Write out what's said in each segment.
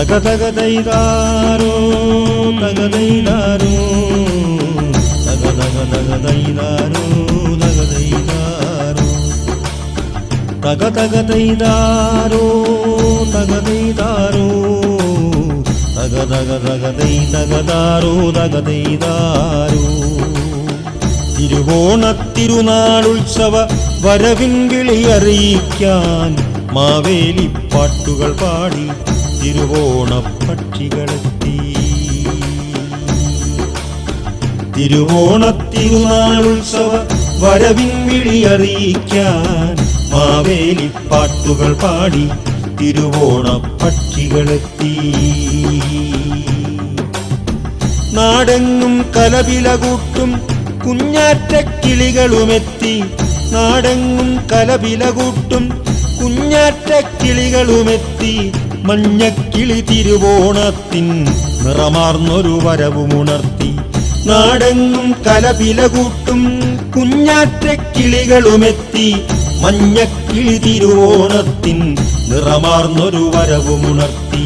തകതകതൈതാരോ തകതൈതാരോ തകതകതകതൈതാരോ തകതൈതാരോ തകതകതൈതാരോ തകതൈതാരോ തകതകതകതൈ തകതാരോ തിരുവോണ തിരുവോണത്തിരുനാളുത്സവ വരവിൻ വിളി അറിയിക്കാൻ മാവേലി പാട്ടുകൾ പാടി തിരുവോണ പക്ഷികളെത്തി. തിരുവോണത്തിരുനാളുത്സവ വരവിൻ വിളി അറിയിക്കാൻ മാവേലി പാട്ടുകൾ പാടി തിരുവോണ പക്ഷികളെത്തി. നാടെങ്ങും കലവില കൂട്ടും കുഞ്ഞാറ്റക്കിളികളുമെത്തി. നാടെങ്ങും കലവില കൂട്ടും കുഞ്ഞാറ്റ കിളികളുമെത്തി മഞ്ഞക്കിളി തിരുവോണത്തിൻ നിറമാർന്നൊരു വരവുമുണർത്തി. നാടെങ്ങും കലപില കൂട്ടും കുഞ്ഞാറ്റ കിളികളുമെത്തി മഞ്ഞക്കിളി തിരുവോണത്തിൻ നിറമാർന്നൊരു വരവുമുണർത്തി.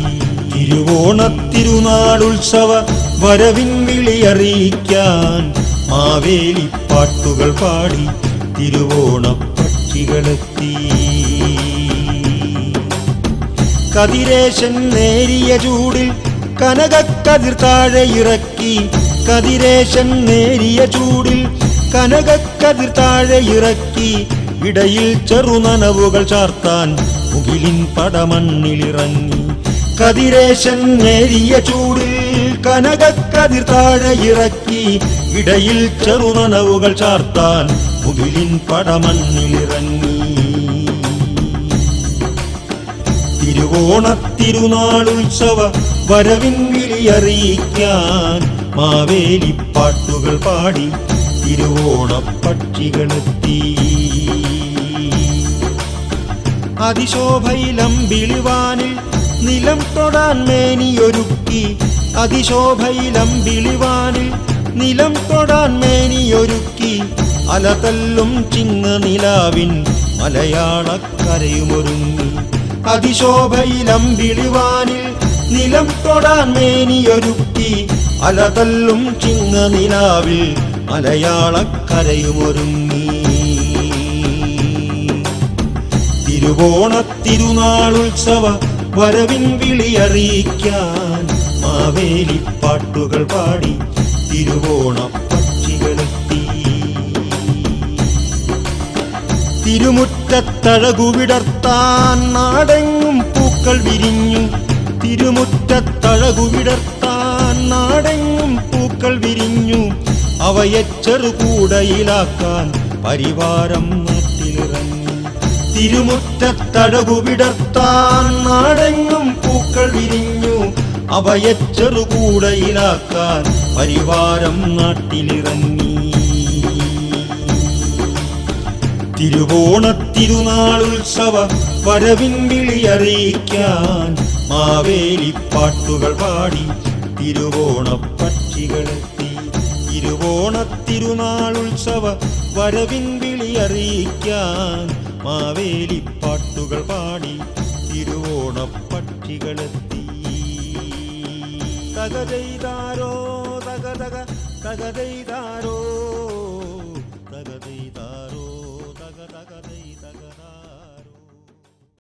തിരുവോണത്തിരുനാളുത്സവ വരവിൻ വിളിയറിയിക്കാൻ അറിയിക്കാൻ മാവേലി പാട്ടുകൾ പാടി തിരുവോണ പക്ഷികളെത്തി കതിരേശൻ നേരിയ ചൂടിൽ കനകക്കതിർ താഴെ ഇറക്കി. കതിരേശൻ നേരിയ ചൂടിൽ കനകക്കതിർ താഴെ ഇറക്കി. ഇടയിൽ ചെറുനനവുകൾ ചാർത്താൻ മുകിലിൻ പടമണ്ണിലിറങ്ങി. കതിരേശൻ നേരിയ ചൂടിൽ കനകക്കതിർ താഴെ ഇറക്കി ഇടയിൽ ചെറുനനവുകൾ ചാർത്താൻ മുകിലിൻ പടമണ്ണിലിറങ്ങി. തിരുവോണത്തിരുനാളുത്സവ വരവിൻ വിളിയറിയിക്കാൻ മാവേലിപ്പാട്ടുകൾ മാവേലി പാട്ടുകൾ പാടി തിരുവോണ പക്ഷികളെത്തി അതിശോഭയിലം വിളിവാനിൽ നിലം തൊടാൻ മേനിയൊരുക്കി അതിശോഭയിലം വിളിവാനിൽ നിലം തൊടാൻ മേനിയൊരുക്കി അലതല്ലും ചിങ്ങ നിലാവിൻ മലയാളക്കരയുമൊരുങ്ങി. അതിശോഭയിലം വിളിവാനിൽ നിലം തൊടാൻ മേനിയൊരുക്കി അലതല്ലും ചിങ്ങ നിലാവിൽ മലയാളക്കരയുമൊരുങ്ങി. തിരുവോണത്തിരുനാളുത്സവ വരവിൻ വിളി അറിയിക്കാൻ മാവേലി പാട്ടുകൾ പാടി തിരുവോണ പക്ഷികളെത്തി. തിരുമുറ്റത്തഴകുവിടർത്താൻ നാടെങ്ങും പൂക്കൾ വിരിഞ്ഞു. തിരുമുറ്റത്തഴകുവിടർത്താൻ നാടെങ്ങും പൂക്കൾ വിരിഞ്ഞു. അവയെ ചെറുകൂടയിലാക്കാൻ പരിവാരം നാട്ടിലിറങ്ങി. തിരുമുറ്റത്തഴകുവിടർത്താൻ നാടെങ്ങും പൂക്കൾ വിരിഞ്ഞു. അവയെ ചെറുകൂടയിലാക്കാൻ പരിവാരം നാട്ടിലിറങ്ങി. തിരുവോണത്തിരുനാളുത്സവ വരവിൻ വിളിയറിയിക്കാൻ മാവേലിപ്പാട്ടുകൾ മാവേലി പാട്ടുകൾ പാടി തിരുവോണ പക്ഷികളെത്തി തിരുവോണത്തിരുനാളുത്സവ വരവിൻ വിളിയറിയിക്കാൻ മാവേലിപ്പാട്ടുകൾ മാവേലി പാട്ടുകൾ പാടി തിരുവോണ തകതെയ്താരോ തകതക തകതെയ്താരോ തകതെയ്ത